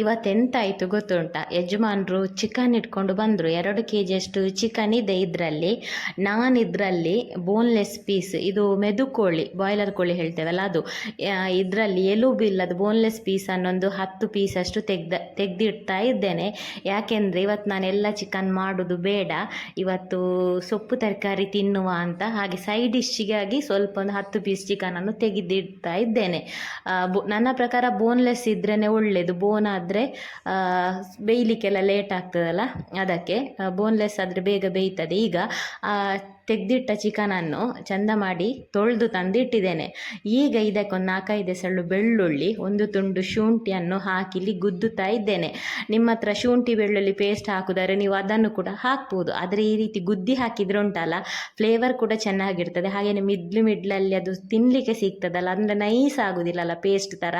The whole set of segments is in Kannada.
ಇವತ್ತೆಂತಾಯಿತು ಗೊತ್ತುಂಟ? ಯಜಮಾನರು ಚಿಕನ್ ಇಟ್ಕೊಂಡು ಬಂದರು. ಎರಡು ಕೆ ಜಿಯಷ್ಟು ಚಿಕನ್ ಇದೆ ಇದರಲ್ಲಿ. ನಾನು ಇದರಲ್ಲಿ ಬೋನ್ಲೆಸ್ ಪೀಸ್ ಇದು ಮೆದು ಕೋಳಿ ಬಾಯ್ಲರ್ ಕೋಳಿ ಹೇಳ್ತೇವಲ್ಲ ಅದು. ಇದರಲ್ಲಿ ಎಲುಬಿಲ್ಲದ ಬೋನ್ಲೆಸ್ ಪೀಸ್ ಅನ್ನೊಂದು ಹತ್ತು ಪೀಸಷ್ಟು ತೆಗ್ದ, ತೆಗೆದಿಡ್ತಾ ಇದ್ದೇನೆ. ಯಾಕೆಂದರೆ ಇವತ್ತು ನಾನೆಲ್ಲ ಚಿಕನ್ ಮಾಡೋದು ಬೇಡ. ಇವತ್ತು ಸೊಪ್ಪು ತರಕಾರಿ ತಿನ್ನುವ ಅಂತ. ಹಾಗೆ ಸೈಡ್ ಡಿಶ್ಶಿಗಾಗಿ ಸ್ವಲ್ಪ ಒಂದು ಹತ್ತು ಪೀಸ್ ಚಿಕನನ್ನು ತೆಗೆದಿಡ್ತಾ ಇದ್ದೇನೆ. ನನ್ನ ಪ್ರಕಾರ ಬೋನ್ಲೆಸ್ ಇದ್ರೇ ಒಳ್ಳೆಯದು ಬೋನ್ ಆದರೆ ಬೇಯಲಿಕ್ಕೆಲ್ಲ ಲೇಟ್ ಆಗ್ತದಲ್ಲ? ಅದಕ್ಕೆ ಬೋನ್ಲೆಸ್ ಆದರೆ ಬೇಗ ಬೇಯ್ತದೆ. ಈಗ ತೆಗೆದಿಟ್ಟ ಚಿಕನನ್ನು ಚಂದ ಮಾಡಿ ತೊಳೆದು ತಂದಿಟ್ಟಿದ್ದೇನೆ. ಈಗ ಇದಕ್ಕೊಂದು ನಾಲ್ಕೈದು ಸಳ್ಳು ಬೆಳ್ಳುಳ್ಳಿ, ಒಂದು ತುಂಡು ಶುಂಠಿಯನ್ನು ಹಾಕಿಲಿ ಗುದ್ದುತ್ತಾ ಇದ್ದೇನೆ. ನಿಮ್ಮ ಹತ್ರ ಶುಂಠಿ ಬೆಳ್ಳುಳ್ಳಿ ಪೇಸ್ಟ್ ಹಾಕಿದರೆ ನೀವು ಅದನ್ನು ಕೂಡ ಹಾಕ್ಬೋದು. ಆದರೆ ಈ ರೀತಿ ಗುದ್ದಿ ಹಾಕಿದ್ರೆ ಉಂಟಲ್ಲ ಫ್ಲೇವರ್ ಕೂಡ ಚೆನ್ನಾಗಿರ್ತದೆ. ಹಾಗೆಯೇ ಮಿಡ್ಲು ಮಿಡ್ಲಲ್ಲಿ ಅದು ತಿನ್ನಲಿಕ್ಕೆ ಸಿಗ್ತದಲ್ಲ, ಅಂದರೆ ನೈಸ್ ಆಗೋದಿಲ್ಲಲ್ಲ ಪೇಸ್ಟ್ ಥರ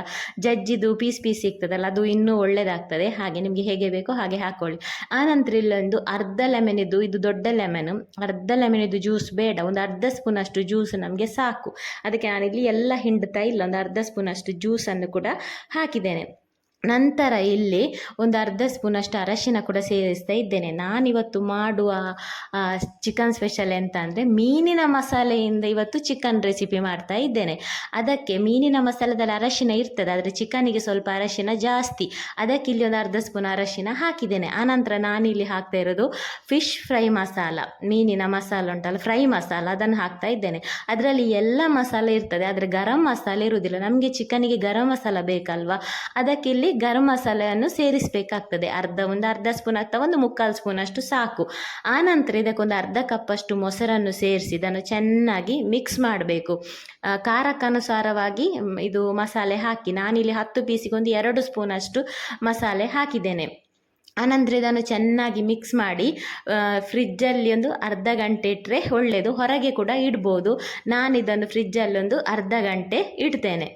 ಜಜ್ಜಿದು ಪೀಸ್ ಪೀಸ್ ಸಿಗ್ತದಲ್ಲ, ಅದು ಇನ್ನೂ ಒಳ್ಳೆಯದಾಗ್ತದೆ ಹಾಗೆ ನಿಮಗೆ ಹೇಗೆ ಬೇಕೋ ಹಾಗೆ ಹಾಕ್ಕೊಳ್ಳಿ ಆನಂತರ ಇಲ್ಲೊಂದು ಅರ್ಧ ಲೆಮನಿದ್ದು ಇದು ದೊಡ್ಡ ಲೆಮನು ಅರ್ಧ ಲೆಮನಿದ್ದು ಜ್ಯೂಸ್ ಬೇಡ, ಒಂದು ಅರ್ಧ ಸ್ಪೂನಷ್ಟು ಜ್ಯೂಸ್ ನಮಗೆ ಸಾಕು. ಅದಕ್ಕೆ ನಾನಿಲ್ಲಿ ಎಲ್ಲ ಹಿಂಡ್ತಾ ಇಲ್ಲ, ಒಂದು ಅರ್ಧ ಸ್ಪೂನಷ್ಟು ಜ್ಯೂಸನ್ನು ಕೂಡ ಹಾಕಿದ್ದೇನೆ. ನಂತರ ಇಲ್ಲಿ ಒಂದು ಅರ್ಧ ಸ್ಪೂನಷ್ಟು ಅರಶಿನ ಕೂಡ ಸೇರಿಸ್ತಾ ಇದ್ದೇನೆ. ನಾನಿವತ್ತು ಮಾಡುವ ಚಿಕನ್ ಸ್ಪೆಷಲ್ ಎಂತ ಅಂದರೆ ಮೀನಿನ ಮಸಾಲೆಯಿಂದ ಇವತ್ತು ಚಿಕನ್ ರೆಸಿಪಿ ಮಾಡ್ತಾ ಇದ್ದೇನೆ. ಅದಕ್ಕೆ ಮೀನಿನ ಮಸಾಲದಲ್ಲಿ ಅರಶಿನ ಇರ್ತದೆ, ಆದರೆ ಚಿಕನಿಗೆ ಸ್ವಲ್ಪ ಅರಶಿನ ಜಾಸ್ತಿ. ಅದಕ್ಕೆ ಇಲ್ಲಿ ಒಂದು ಅರ್ಧ ಸ್ಪೂನ್ ಅರಶಿನ ಹಾಕಿದ್ದೇನೆ. ಆನಂತರ ನಾನಿಲ್ಲಿ ಹಾಕ್ತಾ ಇರೋದು ಫಿಶ್ ಫ್ರೈ ಮಸಾಲ, ಮೀನಿನ ಮಸಾಲ ಉಂಟಲ್ಲ ಫ್ರೈ ಮಸಾಲ, ಅದನ್ನು ಹಾಕ್ತಾ ಇದ್ದೇನೆ. ಅದರಲ್ಲಿ ಎಲ್ಲ ಮಸಾಲೆ ಇರ್ತದೆ, ಆದರೆ ಗರಂ ಮಸಾಲೆ ಇರುವುದಿಲ್ಲ. ನಮಗೆ ಚಿಕನಿಗೆ ಗರಂ ಮಸಾಲ ಬೇಕಲ್ವಾ? ಅದಕ್ಕೆ ಇಲ್ಲಿ ಗರಂ ಮಸಾಲೆಯನ್ನು ಸೇರಿಸಬೇಕಾಗ್ತದೆ. ಅರ್ಧ ಒಂದು ಅರ್ಧ ಸ್ಪೂನ್ ಅಥವಾ ಒಂದು ಮುಕ್ಕಾಲು ಸ್ಪೂನ್ ಅಷ್ಟು ಸಾಕು. ಆನಂತರ ಇದಕ್ಕೊಂದು ಅರ್ಧ ಕಪ್ಪಷ್ಟು ಮೊಸರನ್ನು ಸೇರಿಸಿ ಇದನ್ನು ಚೆನ್ನಾಗಿ ಮಿಕ್ಸ್ ಮಾಡಬೇಕು. ಖಾರಕ್ಕನುಸಾರವಾಗಿ ಇದು ಮಸಾಲೆ ಹಾಕಿ, ನಾನಿಲ್ಲಿ ಹತ್ತು ಪೀಸಿಗೊಂದು ಒಂದು ಸ್ಪೂನ್ ಅಷ್ಟು ಮಸಾಲೆ ಹಾಕಿದ್ದೇನೆ. ಆನಂತರ ಇದನ್ನು ಚೆನ್ನಾಗಿ ಮಿಕ್ಸ್ ಮಾಡಿ ಫ್ರಿಜ್ಜಲ್ಲಿ ಒಂದು ಅರ್ಧ ಗಂಟೆ ಇಟ್ಟರೆ ಒಳ್ಳೆಯದು ಹೊರಗೆ ಕೂಡ ಇಡ್ಬೋದು. ನಾನಿದನ್ನು ಫ್ರಿಜ್ಜಲ್ಲಿ ಒಂದು ಅರ್ಧ ಗಂಟೆ ಇಡ್ತೇನೆ.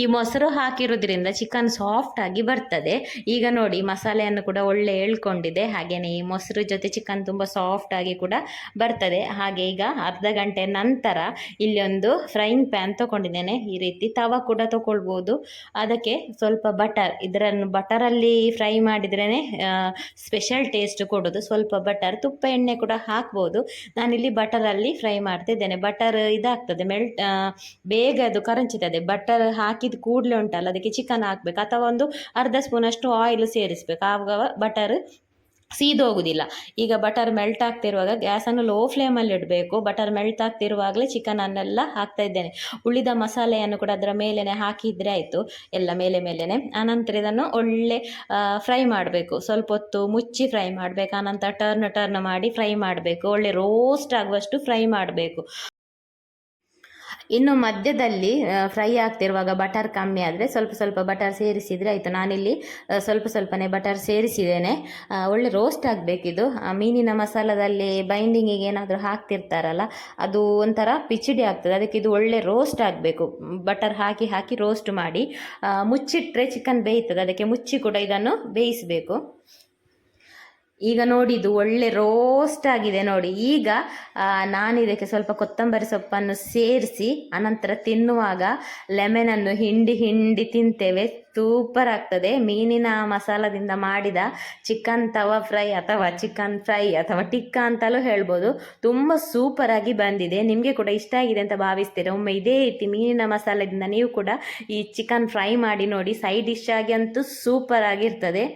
ಈ ಮೊಸರು ಹಾಕಿರೋದ್ರಿಂದ ಚಿಕನ್ ಸಾಫ್ಟ್ ಆಗಿ ಬರ್ತದೆ. ಈಗ ನೋಡಿ, ಮಸಾಲೆಯನ್ನು ಕೂಡ ಒಳ್ಳೆ ಎಳ್ಕೊಂಡಿದೆ. ಹಾಗೆಯೇ ಈ ಮೊಸರು ಜೊತೆ ಚಿಕನ್ ತುಂಬ ಸಾಫ್ಟ್ ಆಗಿ ಕೂಡ ಬರ್ತದೆ. ಹಾಗೆ ಈಗ ಅರ್ಧ ಗಂಟೆ ನಂತರ ಇಲ್ಲಿ ಒಂದು ಫ್ರೈಯಿಂಗ್ ಪ್ಯಾನ್ ತಗೊಂಡಿದ್ದೇನೆ. ಈ ರೀತಿ ತವ ಕೂಡ ತಗೊಳ್ಬೋದು. ಅದಕ್ಕೆ ಸ್ವಲ್ಪ ಬಟರ್ ಇದರನ್ನು ಬಟರಲ್ಲಿ ಫ್ರೈ ಮಾಡಿದ್ರೇ ಸ್ಪೆಷಲ್ ಟೇಸ್ಟ್ ಕೊಡೋದು. ಸ್ವಲ್ಪ ಬಟರ್ ತುಪ್ಪ, ಎಣ್ಣೆ ಕೂಡ ಹಾಕ್ಬೋದು. ನಾನಿಲ್ಲಿ ಬಟರಲ್ಲಿ ಫ್ರೈ ಮಾಡ್ತಿದ್ದೇನೆ. ಬಟರ್ ಇದಾಗ್ತದೆ ಮೆಲ್ಟ್ ಬೇಗ ಅದು ಕರಂಚುತ್ತದೆ. ಬಟರ್ ಹಾಕಿದ ಕೂಡಲೇ ಉಂಟಲ್ಲ, ಅದಕ್ಕೆ ಚಿಕನ್ ಹಾಕ್ಬೇಕು. ಅಥವಾ ಒಂದು ಅರ್ಧ ಸ್ಪೂನಷ್ಟು ಆಯಿಲ್ ಸೇರಿಸ್ಬೇಕು. ಆವಾಗ ಬಟರ್ ಸೀದೋಗುದಿಲ್ಲ ಈಗ ಬಟರ್ ಮೆಲ್ಟ್ ಆಗ್ತಿರುವಾಗ ಗ್ಯಾಸನ್ನು ಲೋ ಫ್ಲೇಮಲ್ಲಿ ಇಡಬೇಕು. ಬಟರ್ ಮೆಲ್ಟ್ ಆಗ್ತಿರುವಾಗಲೇ ಚಿಕನನ್ನೆಲ್ಲ ಹಾಕ್ತಾ ಇದ್ದೇನೆ. ಉಳಿದ ಮಸಾಲೆಯನ್ನು ಕೂಡ ಅದರ ಮೇಲೇ ಹಾಕಿದರೆ ಆಯಿತು. ಎಲ್ಲ ಮೇಲೆ ಮೇಲೇ ಆನಂತರ ಇದನ್ನು ಒಳ್ಳೆ ಫ್ರೈ ಮಾಡಬೇಕು. ಸ್ವಲ್ಪ ಹೊತ್ತು ಮುಚ್ಚಿ ಫ್ರೈ ಮಾಡಬೇಕು. ಆನಂತರ ಟರ್ನ್ ಟರ್ನ್ ಮಾಡಿ ಫ್ರೈ ಮಾಡಬೇಕು. ಒಳ್ಳೆ ರೋಸ್ಟ್ ಆಗುವಷ್ಟು ಫ್ರೈ ಮಾಡಬೇಕು. ಇನ್ನು ಮಧ್ಯದಲ್ಲಿ ಫ್ರೈ ಆಗ್ತಿರುವಾಗ ಬಟರ್ ಕಮ್ಮಿ ಆದರೆ ಸ್ವಲ್ಪ ಸ್ವಲ್ಪ ಬಟರ್ ಸೇರಿಸಿದರೆ ಆಯಿತು. ನಾನಿಲ್ಲಿ ಸ್ವಲ್ಪ ಸ್ವಲ್ಪನೇ ಬಟರ್ ಸೇರಿಸಿದ್ದೇನೆ. ಒಳ್ಳೆ ರೋಸ್ಟ್ ಆಗಬೇಕಿದು. ಮೀನಿನ ಮಸಾಲದಲ್ಲಿ ಬೈಂಡಿಂಗಿಗೆ ಏನಾದರೂ ಹಾಕ್ತಿರ್ತಾರಲ್ಲ, ಅದು ಒಂಥರ ಪಿಚಿಡಿ ಆಗ್ತದೆ. ಅದಕ್ಕೆ ಇದು ಒಳ್ಳೆ ರೋಸ್ಟ್ ಆಗಬೇಕು. ಬಟರ್ ಹಾಕಿ ಹಾಕಿ ರೋಸ್ಟ್ ಮಾಡಿ ಮುಚ್ಚಿಟ್ಟರೆ ಚಿಕನ್ ಬೇಯ್ತದೆ. ಅದಕ್ಕೆ ಮುಚ್ಚಿ ಕೂಡ ಇದನ್ನು ಬೇಯಿಸಬೇಕು. ಈಗ ನೋಡಿ ಇದು ಒಳ್ಳೆ ರೋಸ್ಟ್ ಆಗಿದೆ ನೋಡಿ. ಈಗ ನಾನು ಇದಕ್ಕೆ ಸ್ವಲ್ಪ ಕೊತ್ತಂಬರಿ ಸೊಪ್ಪನ್ನು ಸೇರಿಸಿ, ಅನಂತರ ತಿನ್ನುವಾಗ ಲೆಮನನ್ನು ಹಿಂಡಿ ಹಿಂಡಿ ತಿಂತೇವೆ. ಸೂಪರ್ ಆಗ್ತದೆ. ಮೀನಿನ ಮಸಾಲದಿಂದ ಮಾಡಿದ ಚಿಕನ್ ತವಾ ಫ್ರೈ ಅಥವಾ ಚಿಕನ್ ಫ್ರೈ ಅಥವಾ ಟಿಕ್ಕಾ ಅಂತಲೂ ಹೇಳ್ಬೋದು. ತುಂಬ ಸೂಪರಾಗಿ ಬಂದಿದೆ. ನಿಮಗೆ ಕೂಡ ಇಷ್ಟ ಆಗಿದೆ ಅಂತ ಭಾವಿಸ್ತೀರಾ? ಒಮ್ಮೆ ಇದೇ ರೀತಿ ಮೀನಿನ ಮಸಾಲದಿಂದ ನೀವು ಕೂಡ ಈ ಚಿಕನ್ ಫ್ರೈ ಮಾಡಿ ನೋಡಿ. ಸೈಡ್ ಡಿಶ್ ಆಗಿ ಅಂತೂ ಸೂಪರ್ ಆಗಿರ್ತದೆ.